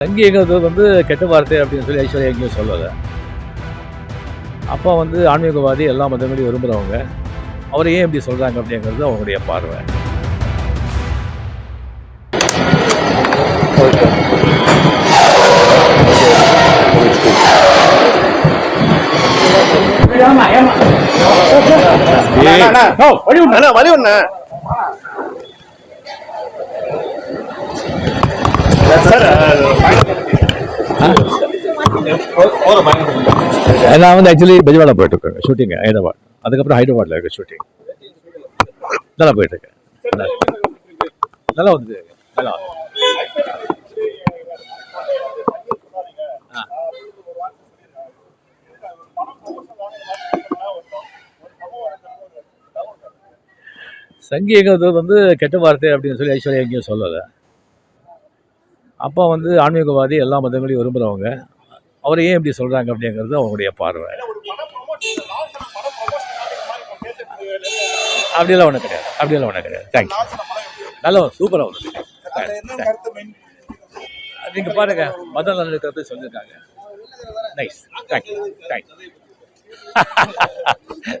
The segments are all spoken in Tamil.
சங்கிங்கிறது வந்து கெட்ட வார்த்தை அப்படின்னு சொல்லி ஐஸ்வர்யா எங்கேயும் சொல்லலை அப்பா வந்து ஆன்மீகவாதி எல்லா மதங்களையும் விரும்புகிறவங்க அவரை ஏன் இப்படி சொல்கிறாங்க அப்படிங்கிறது அவங்களுடைய பார்வை அண்ணா வழி ஒண்ணு சார் நான் வந்து ஆக்சுவலி பெஜவாடா போயிட்டு இருக்கேன் ஷூட்டிங் ஹைதராபாத். அதுக்கப்புறம் ஹைதராபாத்தில் இருக்க ஷூட்டிங் நல்லா போயிட்டு இருக்கேன் நல்லா- வந்து நல்லா வந்து. வந்து கெட்ட வார்த்தை அப்படின்னு சொல்லி ஐஸ்வர்யா எங்கேயும் சொல்லலை. அப்பா வந்து ஆன்மீகவாதி எல்லா மதங்களையும் விரும்புகிறவங்க அவர் ஏன் இப்படி சொல்கிறாங்க அப்படிங்கிறது அவங்களுடைய பார்வை. அப்படியெல்லாம் ஒன்றும் கிடையாது. அப்படியெல்லாம் ஒன்றும் கிடையாது. தேங்க்யூ நல்லா சூப்பராக வந்து நீங்கள் பாருங்க மத இருக்கிறது சொல்லியிருக்காங்க. Nice thank you thank you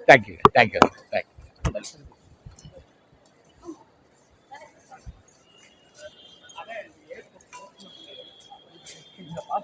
thank you thank you thank you